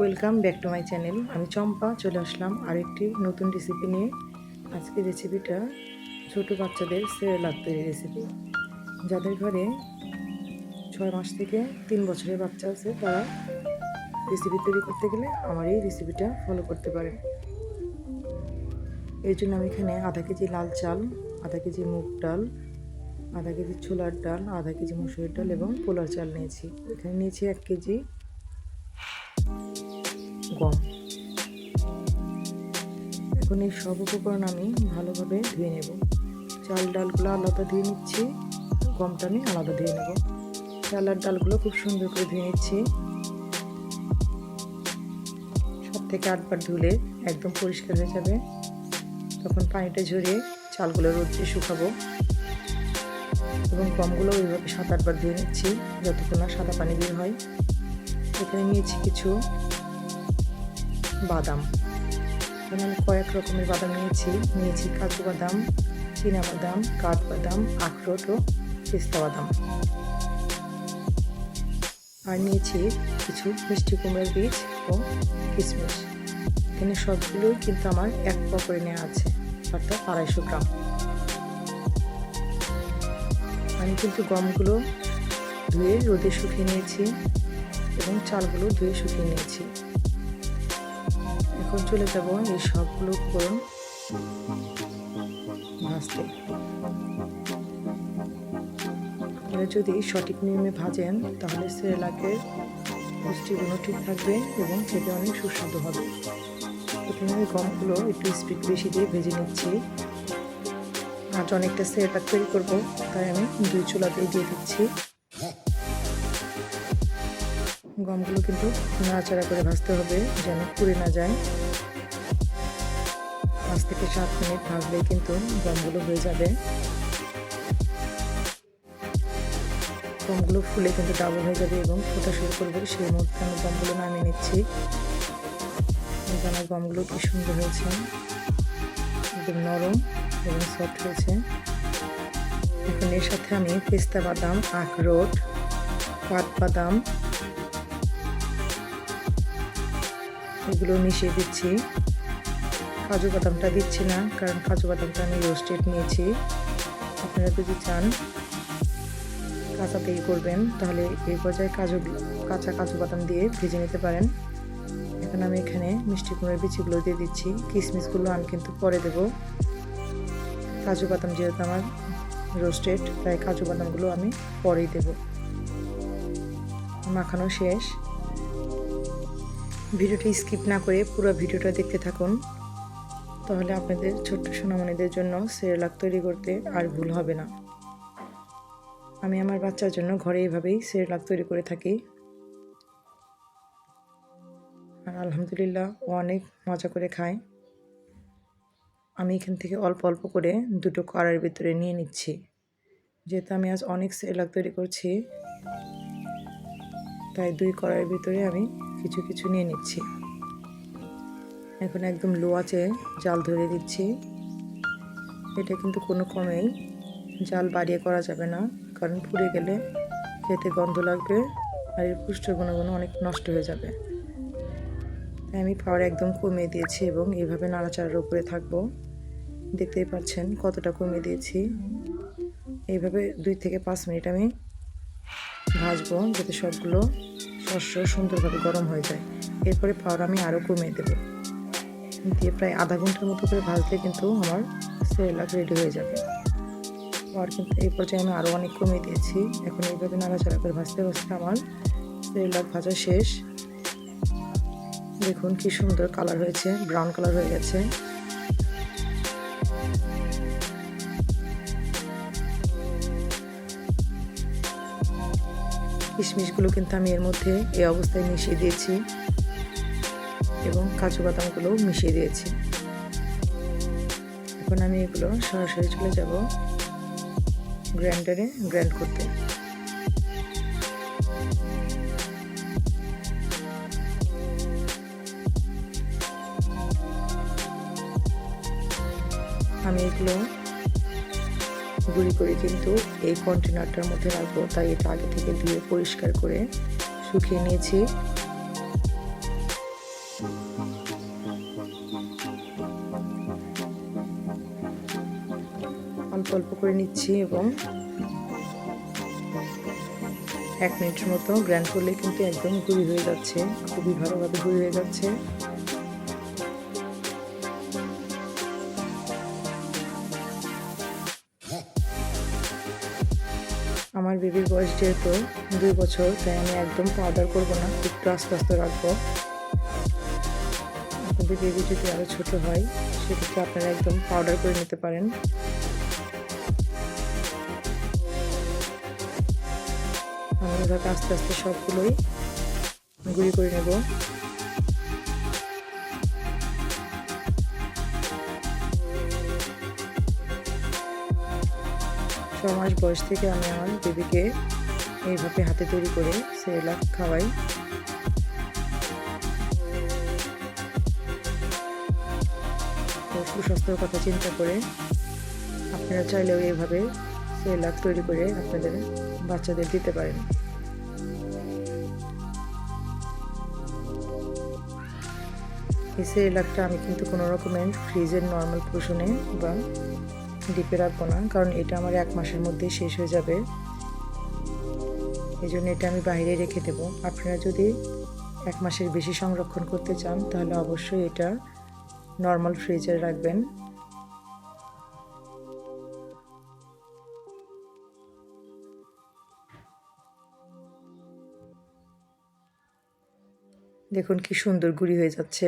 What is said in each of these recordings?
Welcome back to my channel আমি চম্পা, চলে আসলাম আরেকটি নতুন রেসিপি নিয়ে। আজকে রেসিপিটা ছোট বাচ্চাদের সেরেলাক তৈরি রেসিপি যাদের ঘরে ছয় মাস থেকে তিন বছরের বাচ্চা আছে, তারা রেসিপি তৈরি করতে গেলে আমার এই রেসিপিটা ফলো করতে পারে। এই জন্য আমি এখানে আধা কেজি লাল চাল, আধা কেজি মুগ ডাল, আধা কেজি ছোলার ডাল, আধা কেজি মুসুরের ডাল এবং পোলার চাল নিয়েছি। এখানে নিয়েছি এক কেজি গম এখন এই সব উপকরণ আমি ভালোভাবে ধুয়ে নেব। চাল ডালগুলো আলাদা ধুয়ে নিচ্ছি গমটা আমি আলাদা ধুয়ে নেব। চাল আর ডালগুলো খুব সুন্দর করে ধুয়ে নিচ্ছি। সাত থেকে আটবার ধুলে একদম পরিষ্কার হয়ে যাবে। তখন পানিটা ঝরিয়ে চালগুলো রোদ্রে শুকাবো। এবং গমগুলো ওইভাবে সাত আটবার ধুয়ে নিচ্ছি, যতক্ষণ না সাদা পানি বের হয়। এখানে নিয়েছি কিছু বাদাম। আমি কয়েক রকমের বাদাম নিয়েছি। নিয়েছি কাজু বাদাম, চীনা বাদাম কাঠবাদাম আখরোট ও পেস্তা বাদাম। আর নিয়েছি কিছু মিষ্টি কুমড়োর বীজ ও কিশমিশ। এখানে সবগুলোই কিন্তু আমার এক পকরে নেওয়া আছে, অর্থাৎ আড়াইশো গ্রাম। আমি কিন্তু গমগুলো ধুয়ে রোদে শুকিয়ে নিয়েছি এবং চালগুলো ধুয়ে শুকিয়ে নিয়েছি। এখন চলে যাব, এই সবগুলো উপকরণ ভাজতে। আপনারা যদি সঠিক নিয়মে ভাজেন, তাহলে সেরেলাকের পুষ্টিগুণ ঠিক থাকবে এবং খেতে অনেক সুস্বাদু হবে। এখানে আমি গমগুলো একটু স্পিড বেশি দিয়ে ভেজে নিচ্ছি। আজ অনেকটা সেরেলাক তৈরি করব, তাই আমি দুই চুলাতেই দিয়ে দিচ্ছি। গমগুলো কিন্তু নাড়াচাড়া করে ভাজতে হবে যেন পুড়ে না যায়। পাঁচ থেকে সাত মিনিট ভাজলেই কিন্তু গমগুলো হয়ে যাবে। গমগুলো ফুলে কিন্তু ডাবল হয়ে যাবে এবং ফোটা শুরু করবে। সেই মুহূর্তে আমি গমগুলো নামিয়ে নিচ্ছি। আমার গমগুলো কি সুন্দর হয়েছে। একদম নরম এবং সফট হয়েছে। এখন এর সাথে আমি পেস্তা বাদাম, আখরোট কাঠবাদাম এগুলো মিশিয়ে দিচ্ছি। কাজু বাদামটা দিচ্ছি না, কারণ কাজু বাদামটা আমি রোস্টেড নিয়েছি। আপনারা যদি চান কাঁচাতেই করবেন, তাহলে এই পর্যায়ে কাজু, কাঁচা কাজু বাদাম দিয়ে ভেজে নিতে পারেন। এখন আমি এখানে মিষ্টি কুমড়ের বিচিগুলো দিয়ে দিচ্ছি। কিশমিশগুলো আমি কিন্তু পরে দেব। কাজু বাদাম যেহেতু আমার রোস্টেড, তাই কাজু বাদামগুলো আমি পরেই দেব। মাখানো শেষ। ভিডিওটি স্কিপ না করে পুরো ভিডিওটা দেখতে থাকুন। তাহলে আপনাদের ছোট্ট সোনামণিদের জন্য সেরেলাক তৈরি করতে আর ভুল হবে না। আমি আমার বাচ্চার জন্য ঘরে এইভাবেই সেরেলাক তৈরি করে থাকি। আর আলহামদুলিল্লাহ ও অনেক মজা করে খায়। আমি এখান থেকে অল্প অল্প করে দুটো কড়াইয়ের ভিতরে নিয়ে নিচ্ছি। যেহেতু আমি আজ অনেক সেরেলাক তৈরি করছি, তাই দুই কড়াইয়ের ভিতরে আমি কিছু কিছু নিয়ে নিচ্ছি। এখন একদম লো আছে জাল ধরে দিচ্ছি। এটা কিন্তু কোনো কমেই জাল বাড়িয়ে করা যাবে না, কারণ পুড়ে গেলে খেতে গন্ধ লাগবে আর এর পুষ্ট গুণগুণ অনেক নষ্ট হয়ে যাবে। তাই আমি পাওয়ার একদম কমিয়ে দিয়েছি এবং এইভাবে নাড়াচাড়ার উপরে থাকব। দেখতেই পাচ্ছেন কতটা কমিয়ে দিয়েছি। এইভাবে দুই থেকে পাঁচ মিনিট আমি ভাজবো যাতে সবগুলো শস্য সুন্দরভাবে গরম হয়ে যায়। এরপরে পাওয়ার আমি আরও কমিয়ে দেব। দিয়ে প্রায় আধা ঘণ্টার মতো করে ভাজলে কিন্তু আমার সেরেলাক রেডি হয়ে যাবে। আর কিন্তু এই পর্যায়ে আমি আরও অনেক কমিয়ে দিয়েছি। এখন এইভাবে নাড়াচাড়া করে ভাজতে ভাজতে আমার সেরেলাক ভাজা শেষ। দেখুন কি সুন্দর কালার হয়েছে ব্রাউন কালার হয়ে গেছে। কিশমিশগুলো কিন্তু আমি এর মধ্যে এই অবস্থায় মিশিয়ে দিয়েছি এবং কাজু বাদামগুলো মিশিয়ে দিয়েছি। এখন আমি এগুলো সরাসরি চলে যাব গ্রাইন্ডারে গ্রাইন্ড করতে। আমি এগুলো গুঁড়ি করে কিন্তু এই কন্টেনারটার মধ্যে রাখব। তাই এটা আগে থেকে ধুয়ে পরিষ্কার করে শুকিয়ে নিয়েছি। অল্প অল্প করে নিচ্ছি এবং এক মিনিটের মতো গ্র্যান্ড করলে কিন্তু একদম গুঁড়ি হয়ে যাচ্ছে। খুবই ভালোভাবে গুঁড়ি হয়ে যাচ্ছে। আমার বেবির বয়স যেহেতু দুই বছর, তাই আমি একদম পাউডার করব না, একটু আস্তে আস্তে রাখব। আপনাদের বেবি যদি আরও ছোট হয় সেক্ষেত্রে আপনারা একদম পাউডার করে নিতে পারেন। আমি আস্তে আস্তে সবগুলোই গুঁড়ি করে নেব। ছ মাস বয়স থেকে আমি আমার বেবিকে এইভাবে হাতে তৈরি করে সেরেলাক খাওয়াই। সুস্বাস্থ্যের কথা চিন্তা করে আপনারা চাইলেও এইভাবে সেরেলাক তৈরি করে আপনাদের বাচ্চাদের দিতে পারেন। এই সেরেলাকটা আমি কিন্তু কোনো রকমের ফ্রিজের নর্মাল পোষণে বা ডিপে রাখব না, কারণ এটা আমার এক মাসের মধ্যেই শেষ হয়ে যাবে। এই জন্য এটা আমি বাইরে রেখে দেব। আপনারা যদি এক মাসের বেশি সংরক্ষণ করতে চান, তাহলে অবশ্যই এটা নর্মাল ফ্রিজে রাখবেন। দেখুন কি সুন্দর গুড়ি হয়ে যাচ্ছে।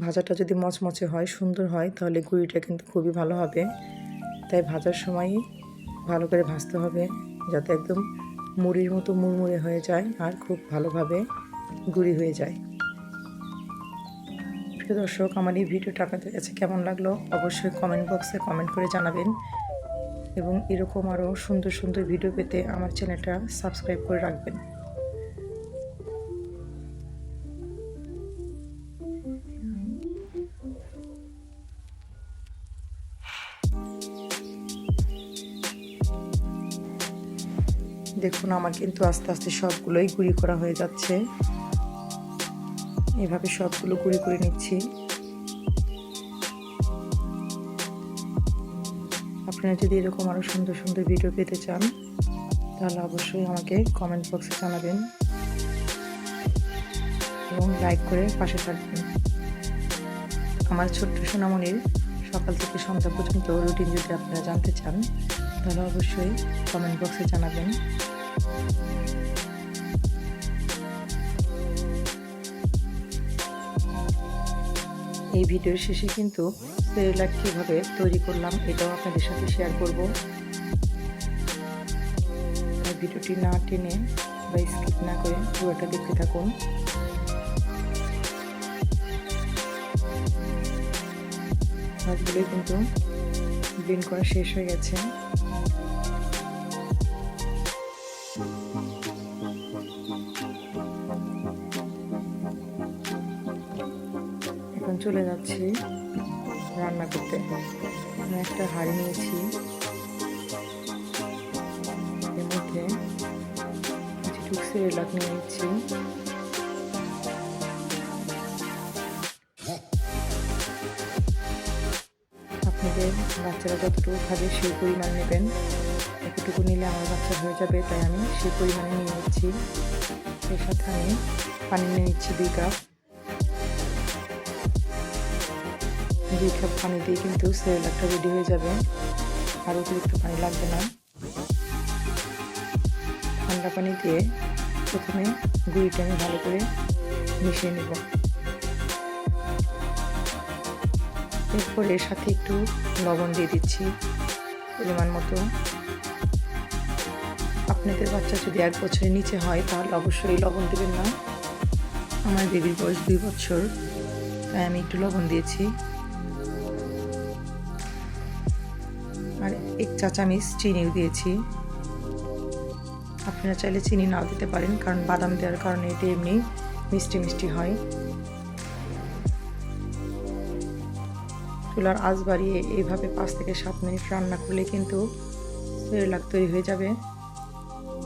ভাজাটা যদি মচমচে হয়, সুন্দর হয়, তাহলে গুঁড়িটা কিন্তু খুবই ভালো হবে। তাই ভাজার সময় ভালো করে ভাজতে হবে, যাতে একদম মুড়ির মতো মুড়মুড়ে হয়ে যায় আর খুব ভালোভাবে গুঁড়ি হয়ে যায়। প্রিয় দর্শক, আমার এই ভিডিওটা আপনাদের কাছে কেমন লাগল? অবশ্যই কমেন্ট বক্সে কমেন্ট করে জানাবেন। এবং এরকম আরও সুন্দর সুন্দর ভিডিও পেতে আমার চ্যানেলটা সাবস্ক্রাইব করে রাখবেন। দেখুন, আমার কিন্তু আস্তে আস্তে সবগুলোই গুঁড়ি করা হয়ে যাচ্ছে। এভাবে সবগুলো গুঁড়ি করে নিচ্ছি। আপনারা যদি এরকম আরও সুন্দর সুন্দর ভিডিও পেতে চান, তাহলে অবশ্যই আমাকে কমেন্ট বক্সে জানাবেন এবং লাইক করে পাশে থাকবেন। আমার ছোট্ট সোনামণির সকাল থেকে সন্ধ্যা পর্যন্ত রুটিন যদি আপনারা জানতে চান, তাহলে অবশ্যই কমেন্ট বক্সে জানাবেন। এই ভিডিওর শেষে কিন্তু সেরেলাক কীভাবে তৈরি করলাম এটাও আপনাদের সাথে শেয়ার করব। ভিডিওটি না টেনে বা স্কিপ না করে পুরোটা দেখতে থাকুন। সবগুলোই কিন্তু ব্লিন করা শেষ হয়ে গেছে। চলে যাচ্ছি রান্না করতে। আমি একটা হাড়ি নিয়েছি। এর মধ্যে কিছু সেরেলাক নিয়ে নিচ্ছি। আপনাদের বাচ্চারা যতটুকু খাবে সেই পরিমাণ নেবেন। এতটুকু নিলে আমার বাচ্চা হয়ে যাবে, তাই আমি সেই পরিমাণে নিয়ে নিচ্ছি। এর সাথে আমি পানি নিয়ে নিচ্ছি দুই কাপ। দুই কাপ পানি দিয়ে কিন্তু সেরেলাকটা রেডি হয়ে যাবে। আর অতিরিক্ত পানি লাগবে না। ঠান্ডা পানি দিয়ে প্রথমে গুঁড়িটা আমি ভালো করে মিশিয়ে নেব। এরপর এর সাথে একটু লবণ দিয়ে দিচ্ছি পরিমাণ মতো। আপনাদের বাচ্চা যদি এক বছরের নিচে হয়, তাহলে অবশ্যই লবণ দেবেন না। আমার বেবির বয়স দুই বছর, তাই আমি একটু লবণ দিয়েছি। আর এক চা চামিচ চিনিও দিয়েছি। আপনারা চাইলে চিনি নাও দিতে পারেন, কারণ বাদাম দেওয়ার কারণে এটি এমনি মিষ্টি মিষ্টি হয়। চুলার আঁচ বাড়িয়ে এইভাবে পাঁচ থেকে সাত মিনিট রান্না করলে কিন্তু সেরেলাক তৈরি হয়ে যাবে।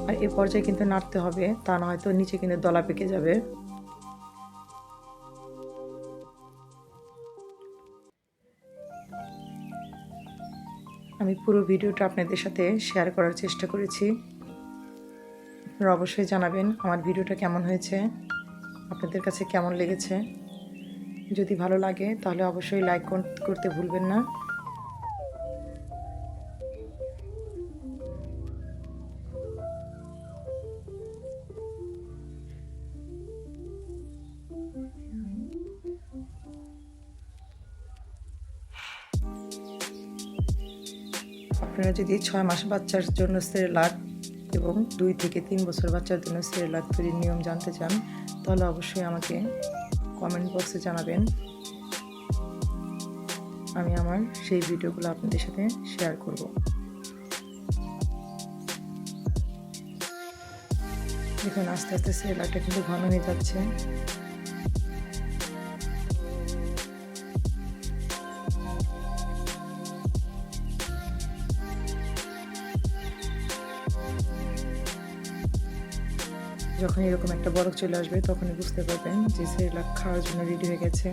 আর এ পর্যায়ে কিন্তু নাড়তে হবে, তা না হয়তো নিচে কিন্তু দলা পেকে যাবে। আমি পুরো ভিডিওটা আপনাদের সাথে শেয়ার করার চেষ্টা করেছি। আপনারা অবশ্যই জানাবেন আমার ভিডিওটা কেমন হয়েছে, আপনাদের কাছে কেমন লেগেছে। যদি ভালো লাগে তাহলে অবশ্যই লাইক করতে ভুলবেন না। যদি ছয় মাস বাচ্চার জন্য সেরেলাক এবং দুই থেকে তিন বছর বাচ্চার জন্য সেরেলাক তৈরির নিয়ম জানতে চান, তাহলে অবশ্যই আমাকে কমেন্ট বক্সে জানাবেন। আমি আমার সেই ভিডিওগুলো আপনাদের সাথে শেয়ার করব। দেখুন, আস্তে আস্তে সেরেলাকটা কিন্তু ঘন হয়ে যাচ্ছে। যখন এরকম একটা বরফ চলে আসবে, তখনই বুঝতে পারবেন যে সেরেলাক খাওয়ার জন্য রেডি হয়ে গেছে।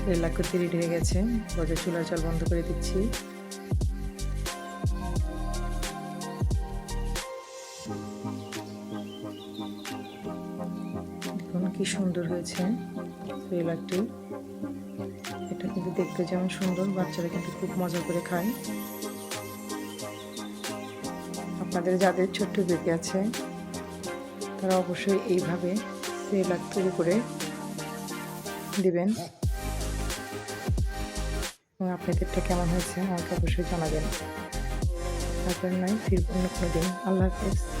সেরেলাক করতে রেডি হয়ে গেছে। গজের চুলার জল বন্ধ করে দিচ্ছি। সুন্দর হয়েছে সেরেলাকটি এটা কিন্তু দেখতে যেমন সুন্দর, বাচ্চারা কিন্তু খুব মজা করে খায়। আপনাদের যাদের ছোট্ট বেবি আছে, তারা অবশ্যই এইভাবে সেরেলাক তৈরি করে দিবেন। এবং আপনাদেরটা কেমন হয়েছে, আমাকে অবশ্যই জানাবেন। তারপর নয় ফির অন্য কোনো দিন। আল্লাহ হাফেজ।